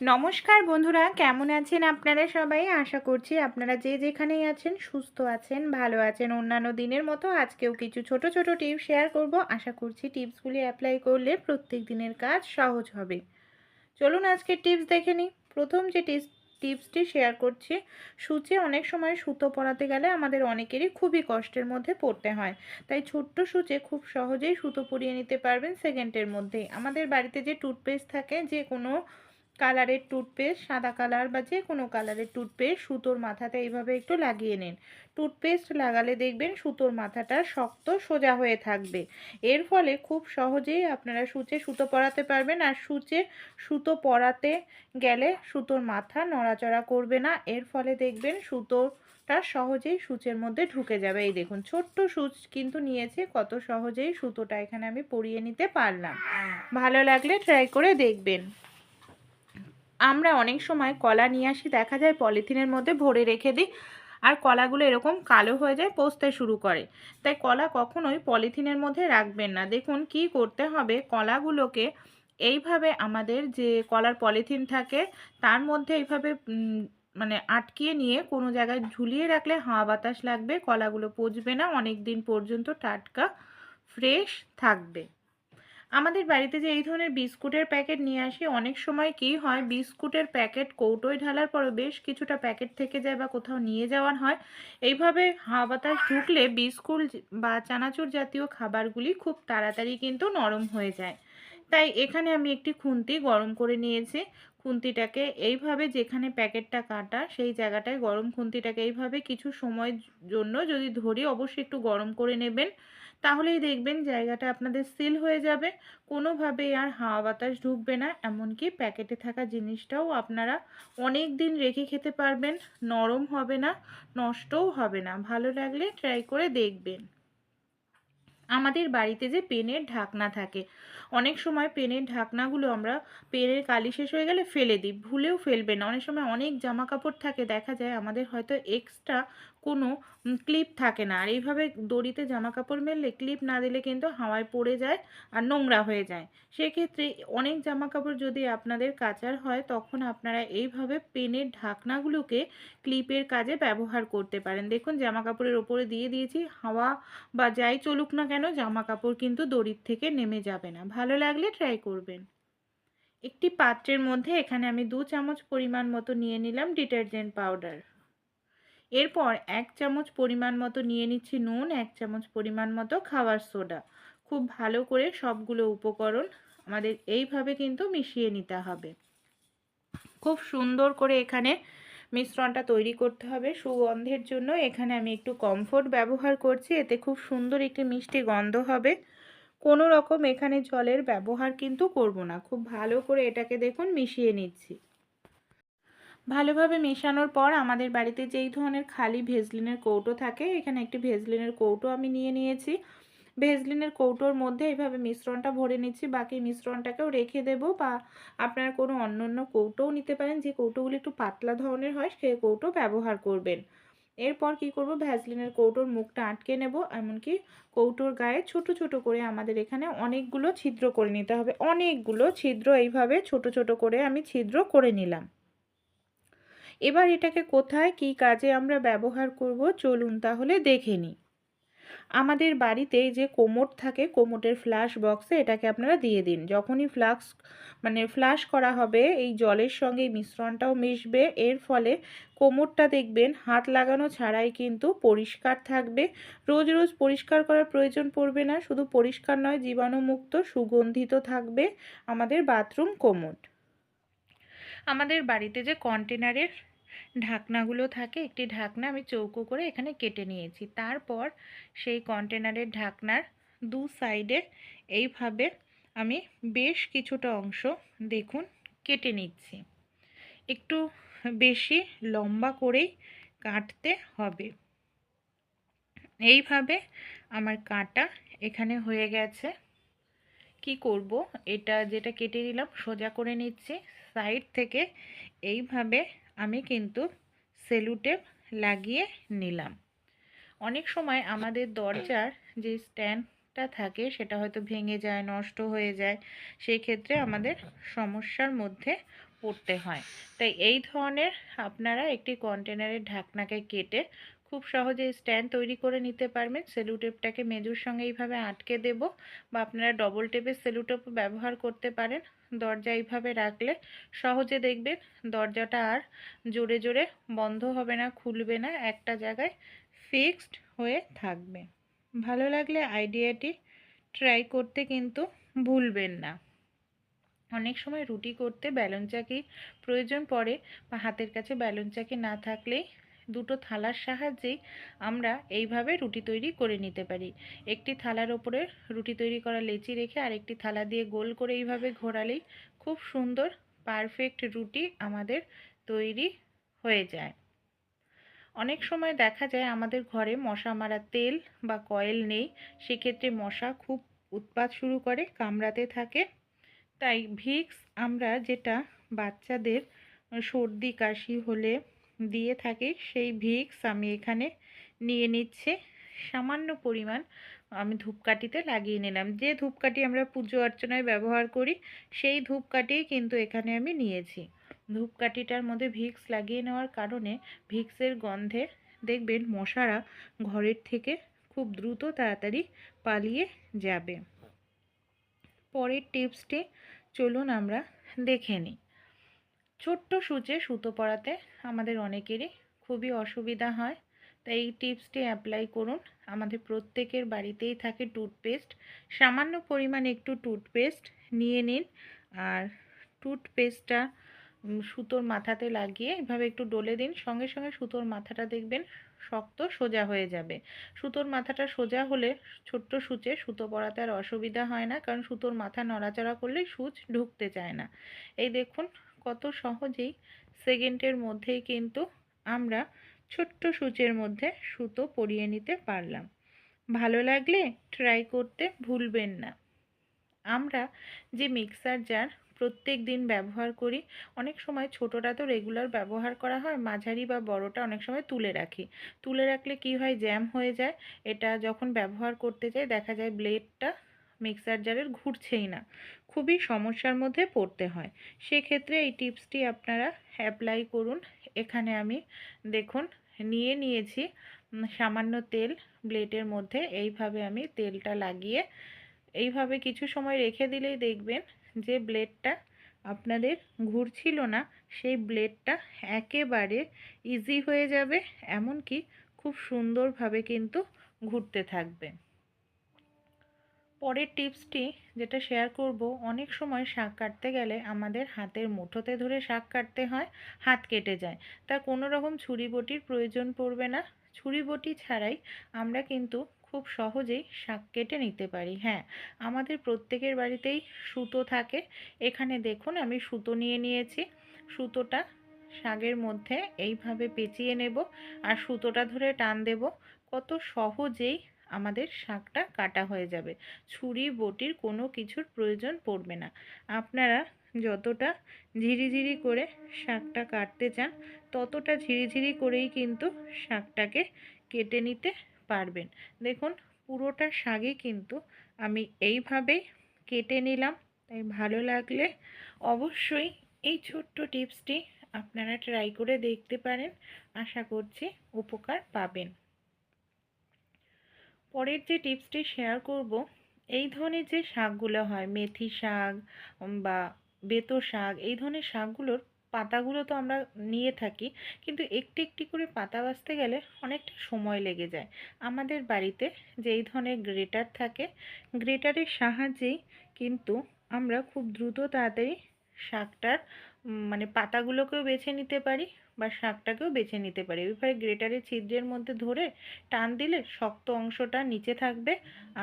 নমস্কার বন্ধুরা, কেমন আছেন আপনারা সবাই? আশা করছি আপনারা যে যেখানেই আছেন সুস্থ আছেন, ভালো আছেন। অন্যান্য দিনের মতো আজকেও কিছু ছোট ছোট টিপস শেয়ার করব। আশা করছি টিপসগুলি অ্যাপ্লাই করলে প্রত্যেক দিনের কাজ সহজ হবে। চলুন আজকে টিপস দেখে নিই। প্রথম যে টিপস টিপসটি শেয়ার করছি, সূচে অনেক সময় সুতো পরাতে গেলে আমাদের অনেকেরই খুবই কষ্টের মধ্যে পড়তে হয়। তাই ছোট্ট সূচে খুব সহজেই সুতো পরিয়ে নিতে পারবেন সেকেন্ডের মধ্যেই। আমাদের বাড়িতে যে টুথপেস্ট থাকে, যে কোনো কালারের টুথপেস্ট, সাদা কালার বা যে কোনো কালারের টুথপেস্ট সুতোর মাথাটা এইভাবে একটু লাগিয়ে নিন। টুথপেস্ট লাগালে দেখবেন সুতোর মাথাটা শক্ত, সোজা হয়ে থাকবে। এর ফলে খুব সহজেই আপনারা সূচে সুতো পরাতে পারবেন আর সূচে সুতো পরাতে গেলে সুতোর মাথা নড়াচড়া করবে না। এর ফলে দেখবেন সুতোটা সহজেই সূচের মধ্যে ঢুকে যাবে। এই দেখুন, ছোট্ট সূচ কিন্তু নিয়েছে, কত সহজেই সুতোটা এখানে আমি পরিয়ে নিতে পারলাম। ভালো লাগলে ট্রাই করে দেখবেন। আমরা অনেক সময় কলা নিয়ে আসি, দেখা যায় পলিথিনের মধ্যে ভরে রেখে দিই আর কলাগুলো এরকম কালো হয়ে যায়, পচতে শুরু করে। তাই কলা কখনোই পলিথিনের মধ্যে রাখবেন না। দেখুন কি করতে হবে, কলাগুলোকে এইভাবে আমাদের যে কলার পলিথিন থাকে, তার মধ্যে এইভাবে মানে আটকিয়ে নিয়ে কোনো জায়গায় ঝুলিয়ে রাখলে হাওয়া বাতাস লাগবে, কলাগুলো পচবে না অনেক দিন পর্যন্ত টাটকা, ফ্রেশ থাকবে। আমাদের বাড়িতে যে এই ধরনের বিস্কুটের প্যাকেট নিয়ে আসি, অনেক সময় কি হয়, বিস্কুটের প্যাকেট কৌটোয় ঢালার পরে বেশ কিছুটা প্যাকেট থেকে যায় বা কোথাও নিয়ে যাওয়ার হয়। এইভাবে হাওয়া বাতাস ঢুকলে বিস্কুট বা চানাচুর জাতীয় খাবারগুলি খুব তাড়াতাড়ি কিন্তু নরম হয়ে যায়। তাই এখানে আমি একটি খুন্তি গরম করে নিয়েছি। খুন্তিটাকে এইভাবে যেখানে প্যাকেটটা কাটা, সেই জায়গাটায় গরম খুন্তিটাকে এইভাবে কিছু সময়ের জন্য যদি ধরি অবশ্যই একটু গরম করে নেবেন। তাহলেই দেখবেন জায়গাটা আপনাদের সিল হয়ে যাবে। কোনোভাবেই আর হাওয়া বাতাস ঢুকবে না, এমনকি প্যাকেটে থাকা জিনিসটাও আপনারা অনেক দিন রেখে খেতে পারবেন, নরম হবে না, নষ্টও হবে না। ভালো লাগলে ট্রাই করে দেখবেন। আমাদের বাড়িতে যে পেনের ঢাকনা থাকে, অনেক সময় পেনের ঢাকনাগুলো আমরা পেনের কালি শেষ হয়ে গেলে ফেলে দিই, ভুলেও ফেলবে না। অনেক সময় অনেক জামা কাপড় থাকে, দেখা যায় আমাদের হয়তো এক্সট্রা কোনো ক্লিপ থাকে না। আর এইভাবে দড়িতে জামা কাপড় মেললে ক্লিপ না দিলে কিন্তু হাওয়ায় পড়ে যায় আর নোংরা হয়ে যায়। সেক্ষেত্রে অনেক জামা কাপড় যদি আপনাদের কাচার হয়, তখন আপনারা এইভাবে পেনের ঢাকনাগুলোকে ক্লিপের কাজে ব্যবহার করতে পারেন। দেখুন জামা কাপড়ের ওপরে দিয়ে দিয়েছি, হাওয়া বা যাই চলুক না কেন জামা কাপড় কিন্তু দড়ির থেকে নেমে যাবে না। ভালো লাগলে ট্রাই করবেন। একটি পাত্রের মধ্যে এখানে আমি দু চামচ পরিমাণ মতো নিয়ে নিলাম ডিটারজেন্ট পাউডার এরপর এক চামচ পরিমাণ মতো নিয়ে নিচ্ছি নুন, এক চামচ পরিমাণ মতো খাবার সোডা। খুব ভালো করে সবগুলো উপকরণ আমাদের এইভাবে কিন্তু মিশিয়ে নিতে হবে। খুব সুন্দর করে এখানে মিশ্রণটা তৈরি করতে হবে। সুগন্ধের জন্য এখানে আমি একটু কমফোর্ট ব্যবহার করছি। এতে খুব সুন্দর একটি মিষ্টি গন্ধ হবে। কোনো রকম এখানে জলের ব্যবহার কিন্তু করব না। খুব ভালো করে এটাকে দেখুন মিশিয়ে নিচ্ছি। ভালোভাবে মেশানোর পর আমাদের বাড়িতে যেই ধরনের খালি ভেজলিনের কৌটো থাকে, এখানে একটি ভেজলিনের কৌটো আমি নিয়ে নিয়েছি। ভেজলিনের কৌটোর মধ্যে এইভাবে মিশ্রণটা ভরে নিচ্ছি, বাকি মিশ্রণটাকেও রেখে দেব বা আপনার কোনো অন্য অন্য কৌটোও নিতে পারেন, যে কৌটোগুলো একটু পাতলা ধরনের হয় সেই কৌটো ব্যবহার করবেন। এরপর কি করব? ভ্যাসলিনের কৌটোর মুখটা আটকে নেব, এমনকি কৌটোর গায়ে ছোট ছোট করে আমাদের এখানে অনেকগুলো ছিদ্র করে নিতে হবে। অনেকগুলো ছিদ্র এইভাবে ছোট ছোট করে আমি ছিদ্র করে নিলাম। এবার এটাকে কোথায়, কি কাজে আমরা ব্যবহার করব, চলুন তাহলে দেখে নিই। আমাদের বাড়িতে যে কোমোট থাকে, কোমোটের ফ্লাশ বক্সে এটাকে আপনারা দিয়ে দিন। যখনই ফ্লাক্স মানে ফ্লাশ করা হবে, এই জলের সঙ্গে এই মিশ্রণটাও মিশবে। এর ফলে কোমরটা দেখবেন, হাত লাগানো ছাড়াই কিন্তু পরিষ্কার থাকবে। রোজ রোজ পরিষ্কার করার প্রয়োজন পড়বে না, শুধু পরিষ্কার নয়, জীবাণুমুক্ত, সুগন্ধিত থাকবে আমাদের বাথরুম কোমোট। আমাদের বাড়িতে যে কন্টেনারের ঢাকনাগুলো থাকে, একটি ঢাকনা আমি চৌকো করে এখানে কেটে নিয়েছি। তারপর সেই কন্টেনারের ঢাকনার দু সাইডে এইভাবে আমি বেশ কিছুটা অংশ দেখুন কেটে নিচ্ছি। একটু বেশি লম্বা করেই কাটতে হবে। এইভাবে আমার কাটা এখানে হয়ে গেছে। কি করব? এটা যেটা কেটে নিলাম, সোজা করে নিচ্ছি। সাইড থেকে এইভাবে আমি কিন্তু সেলুটেপ লাগিয়ে নিলাম। অনেক সময় আমাদের দরজার যে স্ট্যান্ডটা থাকে, সেটা হয়তো ভেঙে যায়, নষ্ট হয়ে যায়। সেই ক্ষেত্রে আমাদের সমস্যার মধ্যে পড়তে হয়। তাই এই ধরনের আপনারা একটি কন্টেনারের ঢাকনাকে কেটে খুব সহজে স্ট্যান্ড তৈরি করে নিতে পারবেন। সেলুটেপটাকে মেজুর সঙ্গে এইভাবে আটকে দেব বা আপনারা ডবল টেপের সেলুটেপও ব্যবহার করতে পারেন। দরজা এইভাবে রাখলে সহজে দেখবেন দরজাটা আর জোরে জোরে বন্ধ হবে না, খুলবে না, একটা জায়গায় ফিক্সড হয়ে থাকবে। ভালো লাগলে আইডিয়াটি ট্রাই করতে কিন্তু ভুলবেন না। অনেক সময় রুটি করতে ব্যালন চাকি প্রয়োজন পড়ে বা হাতের কাছে ব্যালন চাকি না থাকলেই দুটো থালার সাহায্যেই আমরা এইভাবে রুটি তৈরি করে নিতে পারি। একটি থালার ওপরে রুটি তৈরি করা লেচি রেখে আরেকটি থালা দিয়ে গোল করে এইভাবে ঘোরালেই খুব সুন্দর, পারফেক্ট রুটি আমাদের তৈরি হয়ে যায়। অনেক সময় দেখা যায় আমাদের ঘরে মশা মারা তেল বা কয়েল নেই, সেক্ষেত্রে মশা খুব উৎপাত শুরু করে, কামড়াতে থাকে। তাই ভিক্স আমরা যেটা বাচ্চাদের সর্দি, কাশি হলে দিয়ে থাকি, সেই ভিক্স আমি এখানে নিয়ে নিচ্ছে। সামান্য পরিমাণ আমি ধূপকাঠিতে লাগিয়ে নিলাম। যে ধূপকাঠি আমরা পুজো অর্চনায় ব্যবহার করি, সেই ধূপকাঠিই কিন্তু এখানে আমি নিয়েছি। ধূপকাঠিটার মধ্যে ভিক্স লাগিয়ে নেওয়ার কারণে ভিক্সের গন্ধে দেখবেন মশারা ঘরের থেকে খুব দ্রুত তাড়াতাড়ি পালিয়ে যাবে। পরের টিপসটি চলুন আমরা দেখে নিই। ছোট্ট সূচে সুতো পরাতে আমাদের অনেকেরই খুবই অসুবিধা হয়, তাই এই টিপসটি অ্যাপ্লাই করুন। আমাদের প্রত্যেকের বাড়িতেই থাকে টুথপেস্ট সামান্য পরিমাণ একটু টুথপেস্ট নিয়ে নিন, আর টুথপেস্টটা সুতোর মাথাতে লাগিয়ে এভাবে একটু ডলে দিন। সঙ্গে সঙ্গে সুতোর মাথাটা দেখবেন শক্ত সোজা হয়ে যাবে। সুতোর মাথাটা সোজা হলে ছোট্ট সূচে সুতো পরাতে আর অসুবিধা হয় না, কারণ সুতোর মাথা নড়াচড়া করলে সূচ ঢুকতে চায় না। এই দেখুন কত সহজেই সেকেন্ডের মধ্যেই কিন্তু আমরা ছোট্ট সূচের মধ্যে সুতো পরিয়ে নিতে পারলাম। ভালো লাগলে ট্রাই করতে ভুলবেন না। আমরা যে মিক্সার জার প্রত্যেক দিন ব্যবহার করি। অনেক সময় ছোটোটা তো রেগুলার ব্যবহার করা হয়, মাঝারি বা বড়টা অনেক সময় তুলে রাখি। তুলে রাখলে কি হয়? জ্যাম হয়ে যায়। এটা যখন ব্যবহার করতে যাই, দেখা যায় ব্লেডটা মিক্সার জারের ঘুরছেই না। খুবই সমস্যার মধ্যে পড়তে হয়। সেক্ষেত্রে এই টিপসটি আপনারা অ্যাপ্লাই করুন। এখানে আমি দেখুন, নিয়ে নিয়েছি সামান্য তেল ব্লেডের মধ্যে। এইভাবে আমি তেলটা লাগিয়ে, এইভাবে কিছু সময় রেখে দিলেই দেখবেন যে ব্লেডটা আপনাদের ঘুরছিল না, সেই ব্লেডটা একেবারে ইজি হয়ে যাবে, এমনকি খুব সুন্দরভাবে কিন্তু ঘুরতে থাকবে। পরের টিপসটি যেটা শেয়ার করব, অনেক সময় শাক কাটতে গেলে আমাদের হাতের মুঠোতে ধরে শাক কাটতে হয়, হাত কেটে যায়। তা কোনো রকম ছুরি বটির প্রয়োজন পড়বে না। ছুরি বটি ছাড়াই আমরা কিন্তু খুব সহজেই শাক কেটে নিতে পারি। হ্যাঁ আমাদের প্রত্যেকের বাড়িতেই সুতো থাকে। এখানে দেখুন, আমি সুতো নিয়ে নিয়েছি। সুতোটা শাকের মধ্যে এইভাবে পেঁচিয়ে নেব আর সুতোটা ধরে টান দেব। কত সহজেই আমাদের শাকটা কাটা হয়ে যাবে। ছুরি, বটির কোনো কিছুর প্রয়োজন পড়বে না। আপনারা যতটা ঝিরিঝিরি করে শাকটা কাটতে চান, ততটা ঝিরিঝিরি করেই কিন্তু শাকটাকে কেটে নিতে পারবেন। দেখুন, পুরোটা শাকই কিন্তু আমি এইভাবেই কেটে নিলাম। তাই ভালো লাগলে অবশ্যই এই ছোট্ট টিপসটি আপনারা ট্রাই করে দেখতে পারেন। আশা করছি উপকার পাবেন। পরের যে টিপসটি শেয়ার করব, এই ধরনের যে শাকগুলো হয়, মেথি শাক বা বেতো শাক, এই ধরনের শাকগুলোর পাতাগুলো তো আমরা নিয়ে থাকি, কিন্তু একটি একটি করে পাতা বাছতে গেলে অনেকটা সময় লেগে যায়। আমাদের বাড়িতে যেই ধরনের গ্রেটার থাকে, গ্রেটারের সাহায্যেই কিন্তু আমরা খুব দ্রুত তাড়াতাড়ি শাকটার মানে পাতাগুলোকেও বেছে নিতে পারি বা শাকটাকেও বেছে নিতে পারি। এভাবে গ্রেটারের ছিদ্রের মধ্যে ধরে টান দিলে শক্ত অংশটা নিচে থাকবে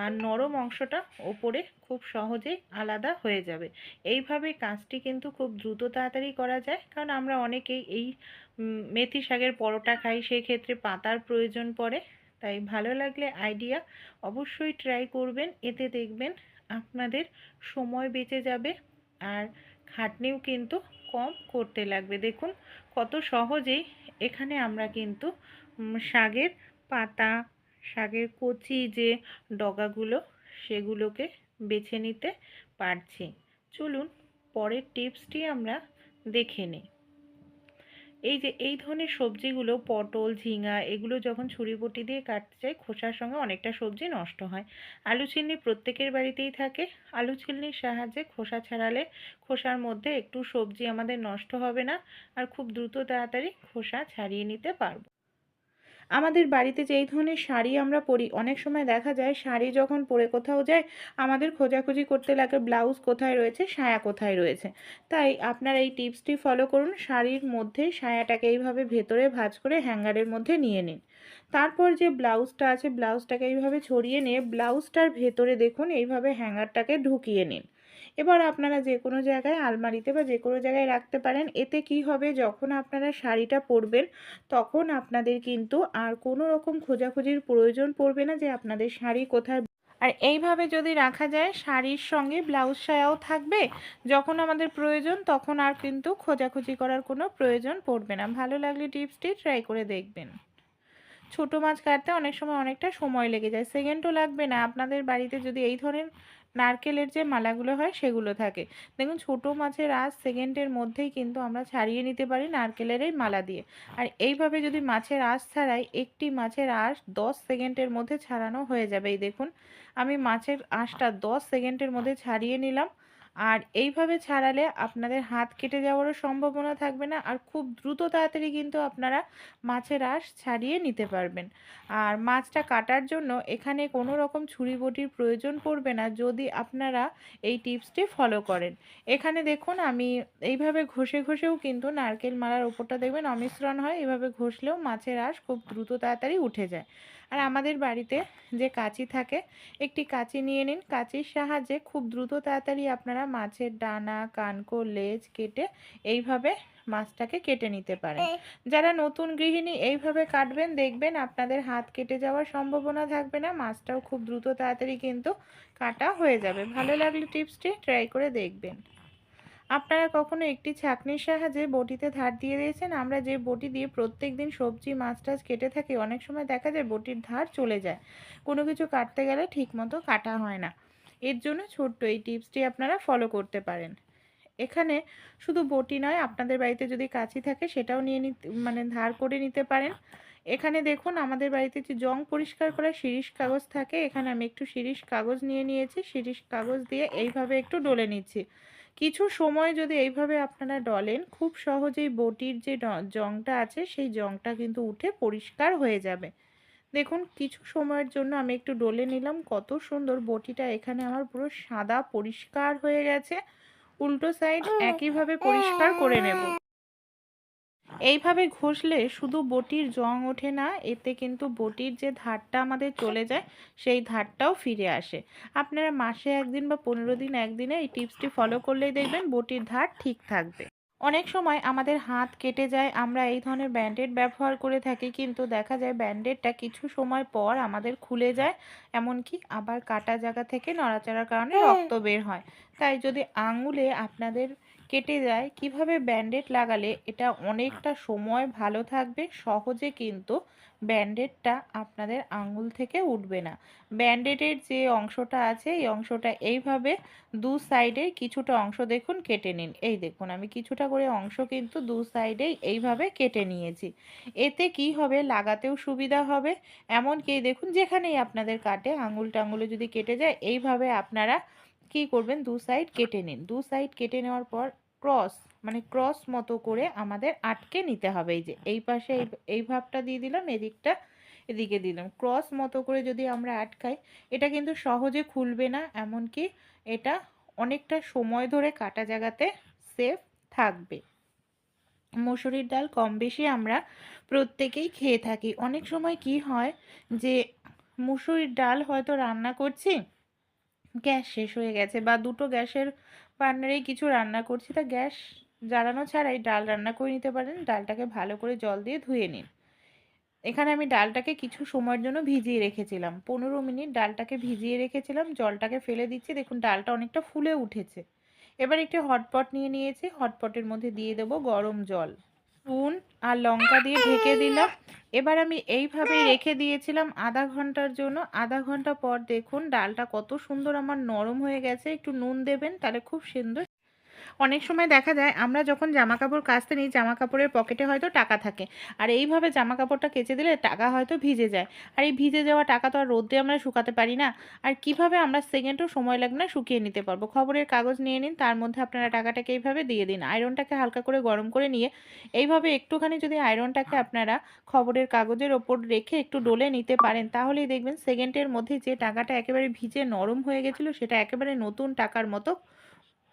আর নরম অংশটা ওপরে খুব সহজেই আলাদা হয়ে যাবে। এইভাবে কাজটি কিন্তু খুব দ্রুত তাড়াতাড়ি করা যায়। কারণ আমরা অনেকেই এই মেথি শাকের পরোটা খাই সেই ক্ষেত্রে পাতার প্রয়োজন পড়ে। তাই ভালো লাগলে আইডিয়া অবশ্যই ট্রাই করবেন। এতে দেখবেন আপনাদের সময় বেঁচে যাবে আর খাটনিও কিন্তু কম করতে লাগবে। দেখুন কত সহজেই এখানে আমরা কিন্তু শাগের পাতা, শাগের কচি যে ডগাগুলো, সেগুলোকে বেছে নিতে পারছি। চলুন, পরের টিপসটি আমরা দেখে নিই। এই যে, এই ধরনের সবজিগুলো, পটল, ঝিঙা, এগুলো যখন ছুরি বটি দিয়ে কাটতে চাই খোসার সঙ্গে অনেকটা সবজি নষ্ট হয়। আলু ছিলনি প্রত্যেকের বাড়িতেই থাকে। আলু ছিলনির সাহায্যে খোসা ছাড়ালে খোসার মধ্যে একটু সবজি আমাদের নষ্ট হবে না, আর খুব দ্রুত তাড়াতাড়ি খোসা ছাড়িয়ে নিতে পারব। আমাদের বাড়িতে যে এই ধরনের শাড়ি আমরা পরি, অনেক সময় দেখা যায় শাড়ি যখন পরে কোথাও যায়, আমাদের খোঁজাখুঁজি করতে লাগে ব্লাউজ কোথায় রয়েছে, সায়া কোথায় রয়েছে। তাই আপনারা এই টিপসটি ফলো করুন, শাড়ির মধ্যে সায়াটাকে এইভাবে ভেতরে ভাঁজ করে হ্যাঙ্গারের মধ্যে নিয়ে নিন। তারপর যে ব্লাউজটা আছে, ব্লাউজটাকে এইভাবে ছড়িয়ে নিয়ে ব্লাউজটার ভেতরে দেখুন, এইভাবে হ্যাঙ্গারটাকে ঢুকিয়ে নিন। এবার আপনারা যে কোনো জায়গায় আলমারিতে বা যে কোনো জায়গায় রাখতে পারেন। এতে কি হবে? যখন আপনারা শাড়িটা পরবেন, তখন আপনাদের কিন্তু আর কোনো রকম খোঁজাখুঁজির প্রয়োজন পড়বে না যে আপনাদের শাড়ি কোথায়। আর এইভাবে যদি রাখা যায়, শাড়ির সঙ্গে ব্লাউজ সায়াও থাকবে। যখন আমাদের প্রয়োজন, তখন আর কিন্তু খোঁজাখুঁজি করার কোনো প্রয়োজন পড়বে না। ভালো লাগলে টিপসটি ট্রাই করে দেখবেন। ছোটো মাছ কাটতে অনেক সময় অনেকটা সময় লেগে যায়। সেকেন্ডও লাগবে না। আপনাদের বাড়িতে যদি এই ধরনের নারকেলের যে মালাগুলো হয় সেগুলো থাকে। দেখুন, ছোট মাছের আঁশ সেকেন্ডের মধ্যেই কিন্তু আমরা ছাড়িয়ে নিতে পারি নারকেলের এই মালা দিয়ে। আর এইভাবে যদি মাছের আঁশ ছাড়াই একটি মাছের আঁশ দশ সেকেন্ডের মধ্যে ছাড়ানো হয়ে যাবে। এই দেখুন, আমি মাছের আঁশটা দশ সেকেন্ডের মধ্যে ছাড়িয়ে নিলাম। আর এইভাবে ছাড়ালে আপনাদের হাত কেটে যাওয়ারও সম্ভাবনা থাকবে না আর খুব দ্রুত তাড়াতাড়ি কিন্তু আপনারা মাছের আঁশ ছাড়িয়ে নিতে পারবেন। আর মাছটা কাটার জন্য এখানে কোনো রকম ছুরি বটির প্রয়োজন পড়বে না যদি আপনারা এই টিপসটি ফলো করেন। এখানে দেখুন আমি এইভাবে ঘষে ঘষেও কিন্তু নারকেল মালার ওপরটা দেখবেন অমিশ্রণ হয়, এইভাবে ঘষলেও মাছের আঁশ খুব দ্রুত তাড়াতাড়ি উঠে যায়। আর আমাদের বাড়িতে যে কাঁচি থাকে একটি কাঁচি নিয়ে নিন। কাঁচির সাহায্যে খুব দ্রুত তাড়াতাড়ি আপনারা মাছের ডানা কানকো লেজ কেটে এইভাবে মাছটাকে কেটে নিতে পারেন। যারা নতুন গৃহিণী এইভাবে কাটবেন দেখবেন আপনাদের হাত কেটে যাওয়ার সম্ভাবনা থাকবে না। মাছটাও খুব দ্রুত তাড়াতাড়ি কিন্তু কাটা হয়ে যাবে। ভালো লাগলে টিপসটি ট্রাই করে দেখবেন। আপনারা কখনো একটি ছাঁকনির সাহায্যে বটিতে ধার দিয়ে দিয়েছেন? আমরা যে বটি দিয়ে প্রত্যেক দিন সবজি, মাছ টাছ কেটে থাকি, অনেক সময় দেখা যায় বটির ধার চলে যায়। কোনো কিছু কাটতে গেলে ঠিকমতো কাটা হয় না। এর জন্য ছোট্ট এই টিপসটি আপনারা ফলো করতে পারেন। এখানে শুধু বটি নয়, আপনাদের বাড়িতে যদি কাঁচি থাকে, সেটাও নিয়ে নিতে মানে ধার করে নিতে পারেন। এখানে দেখুন, আমাদের বাড়িতে যে জং পরিষ্কার করা শিরিষ কাগজ থাকে, এখানে আমি একটু শিরিষ কাগজ নিয়ে নিয়েছি। শিরিষ কাগজ দিয়ে এইভাবে একটু ডলে নিচ্ছি। কিছু সময় যদি এইভাবে আপনারা ডলেন খুব সহজেই বটির যে জংটা আছে সেই জংটা কিন্তু উঠে পরিষ্কার হয়ে যাবে। দেখুন কিছু সময়ের জন্য আমি একটু ডলে নিলাম কত সুন্দর বটিটা এখানে আমার পুরো সাদা পরিষ্কার হয়ে গেছে। উল্টো সাইড একইভাবে পরিষ্কার করে নেব। এইভাবে ঘষলে শুধু বটির জং ওঠে না, এতে কিন্তু বটির যে ধারটা আমাদের চলে যায়, সেই ধারটাও ফিরে আসে। আপনারা মাসে একদিন বা পনেরো দিন একদিনে এই টিপসটি ফলো করলেই দেখবেন বটির ধার ঠিক থাকবে। অনেক সময় আমাদের হাত কেটে যায়, আমরা এই ধরনের ব্যান্ডেড ব্যবহার করে থাকি, কিন্তু দেখা যায় ব্যান্ডেডটা কিছু সময় পর আমাদের খুলে যায়, এমনকি আবার কাটা জায়গা থেকে নড়াচড়ার কারণে রক্ত বের হয়। তাই যদি আঙুলে আপনাদের কেটে যায় কীভাবে ব্যান্ডেড লাগালে এটা অনেকটা সময় ভালো থাকবে সহজে কিন্তু ব্যান্ডেডটা আপনাদের আঙুল থেকে উঠবে না। ব্যান্ডেডের যে অংশটা আছে এই অংশটা এইভাবে দু সাইডে কিছুটা অংশ দেখুন কেটে নিন। এই দেখুন আমি কিছুটা করে অংশ কিন্তু দু সাইডেই এইভাবে কেটে নিয়েছি। এতে কি হবে? লাগাতেও সুবিধা হবে। এমনকি দেখুন যেখানেই আপনাদের কাটে আঙুল টাঙুলে যদি কেটে যায় এইভাবে আপনারা কি করবেন? দু সাইড কেটে নিন। দু সাইড কেটে নেওয়ার পর ক্রস মানে ক্রস মতো করে আমাদের আটকে নিতে হবে এই যে, এই পাশে এই ভাবটা দিয়ে দিলাম এদিকটা এদিকে দিলাম। ক্রস মতো করে যদি আমরা আটকাই, এটা কিন্তু সহজে খুলবে না, এমনকি এটা অনেকটা সময় ধরে কাটা জায়গাতে সেফ থাকবে। মসুরির ডাল কম বেশি আমরা প্রত্যেকেই খেয়ে থাকি। অনেক সময় কি হয় যে, মুসুরির ডাল হয়তো রান্না করছি গ্যাস শেষ হয়ে গেছে বা দুটো গ্যাসের বার্নারেই কিছু রান্না করছি, তা গ্যাস জ্বালানো ছাড়াই ডাল রান্না করে নিতে পারেন। ডালটাকে ভালো করে জল দিয়ে ধুয়ে নিন। এখানে আমি ডালটাকে কিছু সময়ের জন্য ভিজিয়ে রেখেছিলাম। পনেরো মিনিট ডালটাকে ভিজিয়ে রেখেছিলাম, জলটাকে ফেলে দিচ্ছি। দেখুন, ডালটা অনেকটা ফুলে উঠেছে। এবার একটি হটপট নিয়ে নিয়েছি। হটপটের মধ্যে দিয়ে দেব গরম জল। স্পুন আর লঙ্কা দিয়ে ঢেকে দিলাম। এবার আমি এইভাবেই রেখে দিয়েছিলাম আধা ঘণ্টার জন্য। আধা ঘণ্টা পর দেখুন ডালটা কত সুন্দর আমার নরম হয়ে গেছে। একটু নুন দেবেন, তাহলে খুব সুন্দর অনেক সময় দেখা যায় আমরা যখন জামা কাপড় কাচতে নিই জামা কাপড়ের পকেটে হয়তো টাকা থাকে। আর এইভাবে জামা কাপড়টা কেচে দিলে টাকা হয়তো ভিজে যায়। আর এই ভিজে যাওয়া টাকা তো আর রোদে আমরা শুকাতে পারি না। আর কীভাবে আমরা সেকেন্ডও সময় লাগবে না শুকিয়ে নিতে পারব? খবরের কাগজ নিয়ে নিন, তার মধ্যে আপনারা টাকাটাকে এইভাবে দিয়ে দিন। আয়রনটাকে হালকা করে গরম করে নিয়ে এইভাবে একটুখানি যদি আয়রনটাকে আপনারা খবরের কাগজের ওপর রেখে একটু ডলে নিতে পারেন, তাহলেই দেখবেন সেকেন্ডের মধ্যে যে টাকাটা একেবারে ভিজে নরম হয়ে গেছিল, সেটা একেবারে নতুন টাকার মতো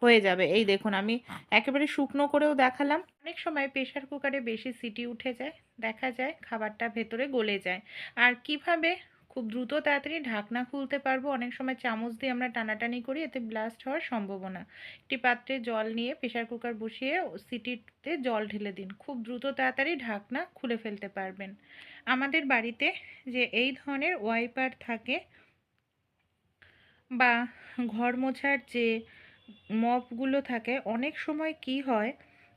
হয়ে যাবে। এই দেখুন আমি একেবারে শুকনো করেও দেখালাম। অনেক সময় প্রেশার কুকারে বেশি সিটি উঠে যায় দেখা যায় খাবারটা ভেতরে গলে যায়। আর কীভাবে খুব দ্রুত তাড়াতাড়ি ঢাকনা খুলতে পারব? অনেক সময় চামচ দিয়ে আমরা টানাটানি করি এতে ব্লাস্ট হওয়ার সম্ভাবনা। একটি পাত্রে জল নিয়ে প্রেশার কুকার বসিয়ে সিটিতে জল ঢেলে দিন। খুব দ্রুত তাড়াতাড়ি ঢাকনা খুলে ফেলতে পারবেন। আমাদের বাড়িতে যে এই ধরনের ওয়াইপার থাকে বা ঘর মোছার যে মপগুলো থাকে, অনেক সময় কি হয়,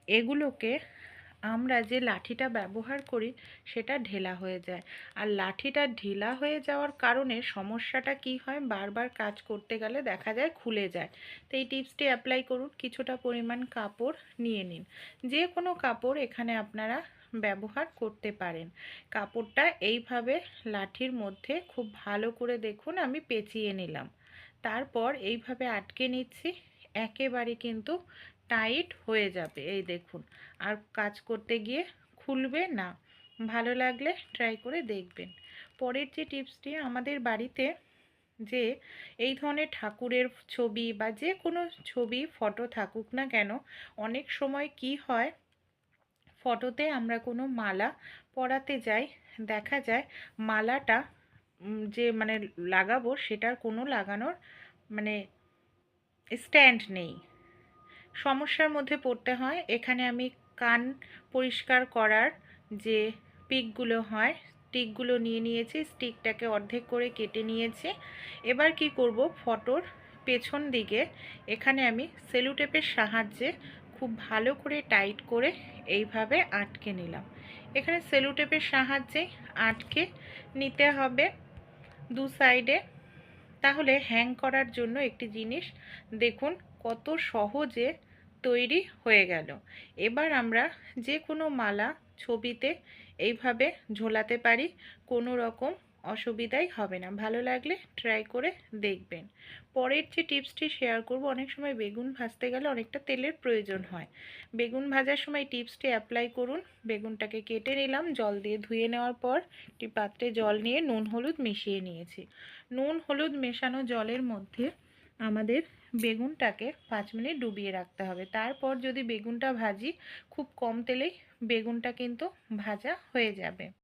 এগুলোকে আমরা যে লাঠিটা ব্যবহার করি সেটা ঢেলা হয়ে যায়। আর লাঠিটা ঢিলা হয়ে যাওয়ার কারণে সমস্যাটা কি হয়, বারবার কাজ করতে গেলে দেখা যায় খুলে যায়। তো এই টিপসটি অ্যাপ্লাই করুন, কিছুটা পরিমাণ কাপড় নিয়ে নিন। যে কোনো কাপড় এখানে আপনারা ব্যবহার করতে পারেন। কাপড়টা এইভাবে লাঠির মধ্যে খুব ভালো করে দেখুন, আমি পেঁচিয়ে নিলাম। তারপর এইভাবে আটকে নিচ্ছি একেবারে কিন্তু টাইট হয়ে যাবে, এই দেখুন। আর কাজ করতে গিয়ে খুলবে না। ভালো লাগলে ট্রাই করে দেখবেন। পরের যে টিপসটি আমাদের বাড়িতে যে এই ধরনের ঠাকুরের ছবি বা যে কোনো ছবি ফটো থাকুক না কেন, অনেক সময় কি হয় ফটোতে আমরা কোনো মালা পরাতে যাই, দেখা যায় মালাটা যে মানে লাগাবো সেটার কোনো লাগানোর মানে স্ট্যান্ড নেই। সমস্যার মধ্যে পড়তে হয়। এখানে আমি কান পরিষ্কার করার যে পিকগুলো হয়, স্টিকগুলো নিয়ে নিয়েছি। স্টিকটাকে অর্ধেক করে কেটে নিয়েছি। এবার কি করব? ফটোর পেছন দিকে এখানে আমি সেলুটেপের সাহায্যে খুব ভালো করে টাইট করে এইভাবে আটকে নিলাম। এখানে সেলুটেপের সাহায্যে আটকে নিতে হবে। দু সাইডে তাহলে হ্যাং করার জন্য একটি জিনিস, দেখুন কত সহজে তৈরি হয়ে গেল। এবার আমরা যে কোনো মালা ছবিতে এইভাবে ঝোলাতে পারি, কোনো রকম অসুবিধাই হবে না। ভালো লাগলে ট্রাই করে দেখবেন। পরের যে টিপসটি শেয়ার করব, অনেক সময় বেগুন ভাজতে গেলে অনেকটা তেলের প্রয়োজন হয়। বেগুন ভাজার সময় টিপসটি অ্যাপ্লাই করুন। বেগুনটাকে কেটে নিলাম, জল দিয়ে ধুয়ে নেওয়ার পর একটি পাত্রে জল নিয়ে নুন, হলুদ মিশিয়ে নিয়েছি। নুন, হলুদ মেশানো জলের মধ্যে আমাদের বেগুনটাকে পাঁচ মিনিট ডুবিয়ে রাখতে হবে। তারপর যদি বেগুনটা ভাজি, খুব কম তেলেই বেগুনটা কিন্তু ভাজা হয়ে যাবে।